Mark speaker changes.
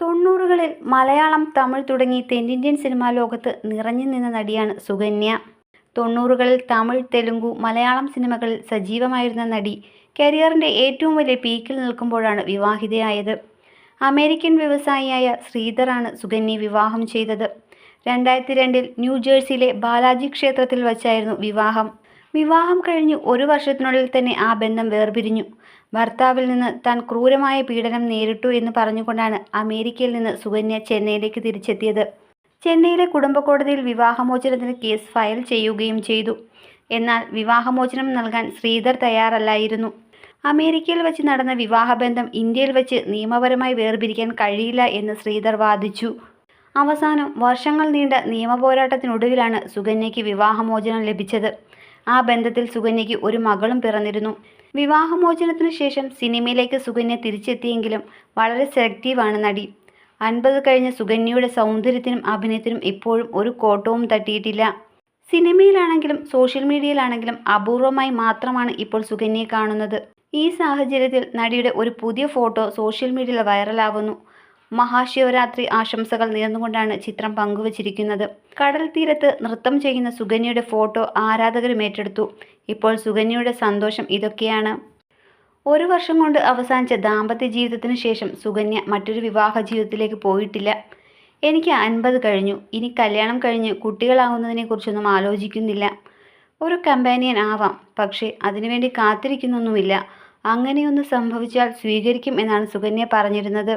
Speaker 1: തൊണ്ണൂറുകളിൽ മലയാളം തമിഴ് തുടങ്ങി തെന്നിന്ത്യൻ സിനിമാ ലോകത്ത് നിറഞ്ഞു നിന്ന നടിയാണ് സുകന്യ. തൊണ്ണൂറുകളിൽ തമിഴ് തെലുങ്കു മലയാളം സിനിമകളിൽ സജീവമായിരുന്ന നടി കരിയറിന്റെ ഏറ്റവും വലിയ പീക്കിൽ നിൽക്കുമ്പോഴാണ് വിവാഹിതയായത്. അമേരിക്കൻ വ്യവസായിയായ ശ്രീധറാണ് സുകന്യ വിവാഹം ചെയ്തത്. രണ്ടായിരത്തി രണ്ടിൽ ന്യൂജേഴ്സിയിലെ ബാലാജി ക്ഷേത്രത്തിൽ വച്ചായിരുന്നു വിവാഹം. വിവാഹം കഴിഞ്ഞ് ഒരു വർഷത്തിനുള്ളിൽ തന്നെ ആ ബന്ധം വേർപിരിഞ്ഞു. ഭർത്താവിൽ നിന്ന് താൻ ക്രൂരമായ പീഡനം നേരിട്ടു എന്ന് പറഞ്ഞുകൊണ്ടാണ് അമേരിക്കയിൽ നിന്ന് സുകന്യ ചെന്നൈയിലേക്ക് തിരിച്ചെത്തിയത്. ചെന്നൈയിലെ കുടുംബ കോടതിയിൽ വിവാഹമോചനത്തിന് കേസ് ഫയൽ ചെയ്യുകയും ചെയ്തു. എന്നാൽ വിവാഹമോചനം നൽകാൻ ശ്രീധർ തയ്യാറല്ലായിരുന്നു. അമേരിക്കയിൽ വെച്ച് നടന്ന വിവാഹബന്ധം ഇന്ത്യയിൽ വെച്ച് നിയമപരമായി വേർപിരിക്കാൻ കഴിയില്ല എന്ന് ശ്രീധർ വാദിച്ചു. അവസാനം വർഷങ്ങൾ നീണ്ട നിയമപോരാട്ടത്തിനൊടുവിലാണ് സുകന്യയ്ക്ക് വിവാഹമോചനം ലഭിച്ചത്. ആ ബന്ധത്തിൽ സുകന്യയ്ക്ക് ഒരു മകളും പിറന്നിരുന്നു. വിവാഹമോചനത്തിനു ശേഷം സിനിമയിലേക്ക് സുകന്യ തിരിച്ചെത്തിയെങ്കിലും വളരെ സെലക്റ്റീവാണ് നടി. അൻപത് കഴിഞ്ഞ സുകന്യയുടെ സൗന്ദര്യത്തിനും അഭിനയത്തിനും ഇപ്പോഴും ഒരു കോട്ടവും തട്ടിയിട്ടില്ല. സിനിമയിലാണെങ്കിലും സോഷ്യൽ മീഡിയയിലാണെങ്കിലും അപൂർവമായി മാത്രമാണ് ഇപ്പോൾ സുകന്യയെ കാണുന്നത്. ഈ സാഹചര്യത്തിൽ നടിയുടെ ഒരു പുതിയ ഫോട്ടോ സോഷ്യൽ മീഡിയയിൽ വൈറലാവുന്നു. മഹാശിവരാത്രി ആശംസകൾ നേർന്നുകൊണ്ടാണ് ചിത്രം പങ്കുവച്ചിരിക്കുന്നത്. കടൽ തീരത്ത് നൃത്തം ചെയ്യുന്ന സുഗന്യയുടെ ഫോട്ടോ ആരാധകരും ഏറ്റെടുത്തു. ഇപ്പോൾ സുഗന്യയുടെ സന്തോഷം ഇതൊക്കെയാണ്. ഒരു വർഷം കൊണ്ട് അവസാനിച്ച ദാമ്പത്യ ജീവിതത്തിന് ശേഷം സുഗന്യ മറ്റൊരു വിവാഹ ജീവിതത്തിലേക്ക് പോയിട്ടില്ല. എനിക്ക് അൻപത് കഴിഞ്ഞു. ഇനി കല്യാണം കഴിഞ്ഞ് കുട്ടികളാകുന്നതിനെക്കുറിച്ചൊന്നും ആലോചിക്കുന്നില്ല. ഒരു കമ്പാനിയൻ ആവാം. പക്ഷേ അതിനുവേണ്ടി കാത്തിരിക്കുന്നൊന്നുമില്ല. അങ്ങനെയൊന്ന് സംഭവിച്ചാൽ സ്വീകരിക്കും എന്നാണ് സുഗന്യ പറഞ്ഞിരുന്നത്.